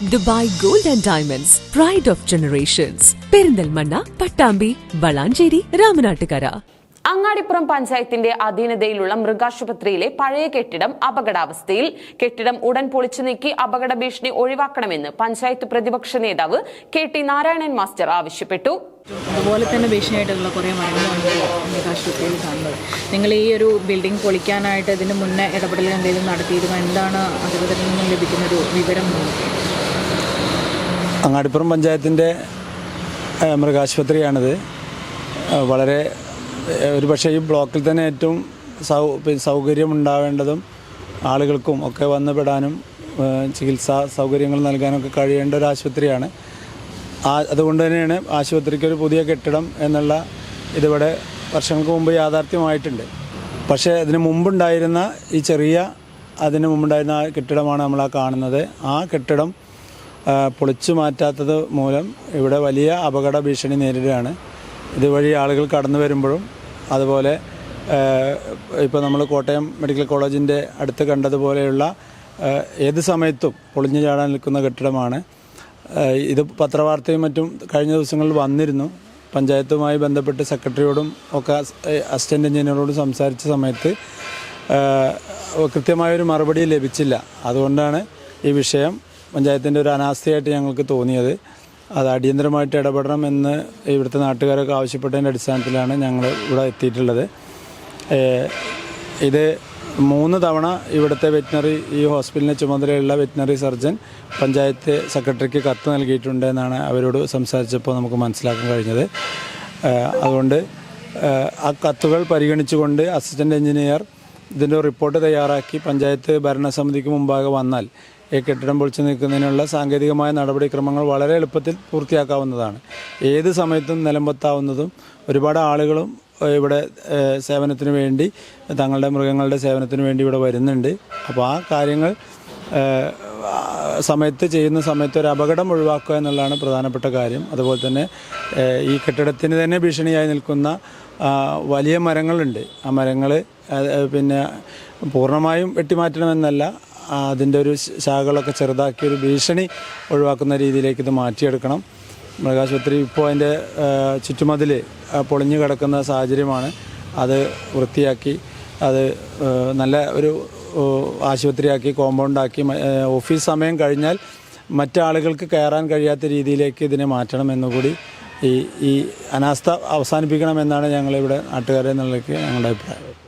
Dubai gold and diamonds pride of generations Perinthalmanna Pattambi Valanchery Ramanattukara. Angadipuram പഞ്ചായത്തിന്റെ അധീനതയിലുള്ള മൃഗാശുപത്രിയിലെ പഴയ കെട്ടിടം അപകടാവസ്ഥയിൽ കെട്ടിടം ഉടൻ പൊളിച്ചു നീക്കി അപകട ഭീഷണി ഒഴിവാക്കണമെന്ന് പഞ്ചായത്ത് പ്രതിപക്ഷ നേതാവ് കെ ടി നാരായണൻ മാസ്റ്റർ ആവശ്യപ്പെട്ടു. അതുപോലെ തന്നെ ഭീഷണിയായിട്ടുള്ള കുറേ മരണങ്ങളാണ് മൃഗാശുപത്രിയിൽ കാണുന്നത്. നിങ്ങൾ ഈ ഒരു ബിൽഡിംഗ് പൊളിക്കാനായിട്ട് ഇതിന് മുന്നേ ഇടപെടൽ എന്തെങ്കിലും നടത്തിയിരുന്നു എന്താണ് അധികൃതരിൽ നിന്നും ലഭിക്കുന്നൊരു വിവരം? അങ്ങാടിപ്പുറം പഞ്ചായത്തിന്റെ മൃഗാശുപത്രിയാണിത്. വളരെ ഒരു പക്ഷേ ഈ ബ്ലോക്കിൽ തന്നെ ഏറ്റവും സൗ സൗകര്യം ഉണ്ടാവേണ്ടതും ആളുകൾക്കും ഒക്കെ വന്ന് പെടാനും ഏഹ്, ചികിത്സാ സൗകര്യങ്ങൾ നൽകാനൊക്കെ കഴിയേണ്ട ഒരു ആശുപത്രിയാണ്. ആ അതുകൊണ്ട് തന്നെയാണ് ആശുപത്രിക്ക് ഒരു പുതിയ കെട്ടിടം എന്നുള്ള ഇതിവിടെ വർഷങ്ങൾക്ക് മുമ്പ് യാഥാർത്ഥ്യമായിട്ടുണ്ട്. പക്ഷേ അതിന് മുമ്പുണ്ടായിരുന്ന ഈ ചെറിയ അതിന് മുമ്പുണ്ടായിരുന്ന ആ കെട്ടിടമാണ് നമ്മൾ ആ കാണുന്നത്. ആ കെട്ടിടം പൊളിച്ചു മാറ്റാത്തത് മൂലം ഇവിടെ വലിയ അപകട ഭീഷണി നേരിടുകയാണ്. ഇതുവഴി ആളുകൾ കടന്നു വരുമ്പോഴും അതുപോലെ ഇപ്പോൾ നമ്മൾ കോട്ടയം മെഡിക്കൽ കോളേജിന്റെ അടുത്ത് കണ്ടതുപോലെയുള്ള ഏത് സമയത്തും പൊളിഞ്ഞു ചാടാൻ നിൽക്കുന്ന കെട്ടിടമാണ്. ഇത് പത്രവാർത്തയും മറ്റും കഴിഞ്ഞ ദിവസങ്ങളിൽ വന്നിരുന്നു. പഞ്ചായത്തുമായി ബന്ധപ്പെട്ട് സെക്രട്ടറിയോടും ഒക്കെ അസിസ്റ്റന്റ് എഞ്ചിനീയറോടും സംസാരിച്ച സമയത്ത് കൃത്യമായൊരു മറുപടി ലഭിച്ചില്ല. അതുകൊണ്ടാണ് ഈ വിഷയം പഞ്ചായത്തിന്റെ ഒരു അനാസ്ഥയായിട്ട് ഞങ്ങൾക്ക് തോന്നിയത്. അത് അടിയന്തരമായിട്ട് ഇടപെടണം എന്ന് ഇവിടുത്തെ നാട്ടുകാരൊക്കെ ആവശ്യപ്പെട്ടതിന്റെ അടിസ്ഥാനത്തിലാണ് ഞങ്ങൾ ഇവിടെ എത്തിയിട്ടുള്ളത്. ഇത് മൂന്ന് തവണ ഇവിടുത്തെ വെറ്റിനറി ഈ ഹോസ്പിറ്റലിന് ചുമതലയുള്ള വെറ്റിനറി സർജൻ പഞ്ചായത്ത് സെക്രട്ടറിക്ക് കത്ത് നൽകിയിട്ടുണ്ട് എന്നാണ് അവരോട് സംസാരിച്ചപ്പോൾ നമുക്ക് മനസ്സിലാക്കാൻ കഴിഞ്ഞത്. അതുകൊണ്ട് ആ കത്തുകൾ പരിഗണിച്ചുകൊണ്ട് അസിസ്റ്റന്റ് എഞ്ചിനീയർ ഇതിന്റെ റിപ്പോർട്ട് തയ്യാറാക്കി പഞ്ചായത്ത് ഭരണസമിതിക്ക് മുമ്പാകെ വന്നാൽ ഈ കെട്ടിടം പൊളിച്ചു നിൽക്കുന്നതിനുള്ള സാങ്കേതികമായ നടപടിക്രമങ്ങൾ വളരെ എളുപ്പത്തിൽ പൂർത്തിയാക്കാവുന്നതാണ്. ഏത് സമയത്തും നിലമ്പത്താവുന്നതും ഒരുപാട് ആളുകളും ഇവിടെ സേവനത്തിന് വേണ്ടി തങ്ങളുടെ മൃഗങ്ങളുടെ സേവനത്തിന് വേണ്ടി ഇവിടെ വരുന്നുണ്ട്. അപ്പോൾ ആ കാര്യങ്ങൾ സമയത്ത് ചെയ്യുന്ന സമയത്ത് ഒരു അപകടം ഒഴിവാക്കുക എന്നുള്ളതാണ് പ്രധാനപ്പെട്ട കാര്യം. അതുപോലെ തന്നെ ഈ കെട്ടിടത്തിന് തന്നെ ഭീഷണിയായി നിൽക്കുന്ന വലിയ മരങ്ങളുണ്ട്. ആ മരങ്ങൾ പിന്നെ പൂർണമായും വെട്ടിമാറ്റണമെന്നല്ല അതിന്റെ ഒരു ശാഖകളൊക്കെ ചെറുതാക്കി ഒരു ഭീഷണി ഒഴിവാക്കുന്ന രീതിയിലേക്ക് ഇത് മാറ്റിയെടുക്കണം. മൃഗാശുപത്രി ഇപ്പോൾ അതിന്റെ ചുറ്റുമതിൽ പൊളിഞ്ഞു കിടക്കുന്ന സാഹചര്യമാണ്. അത് വൃത്തിയാക്കി അത് നല്ല ഒരു ആശുപത്രിയാക്കി കോമ്പൗണ്ടാക്കി ഓഫീസ് സമയം കഴിഞ്ഞാൽ മറ്റാളുകൾക്ക് കയറാൻ കഴിയാത്ത രീതിയിലേക്ക് ഇതിനെ മാറ്റണം എന്നുകൂടി ഈ ഈ അനാസ്ഥ അവസാനിപ്പിക്കണമെന്നാണ് ഞങ്ങളിവിടെ നാട്ടുകാരെ നിലയ്ക്ക് ഞങ്ങളുടെ അഭിപ്രായം.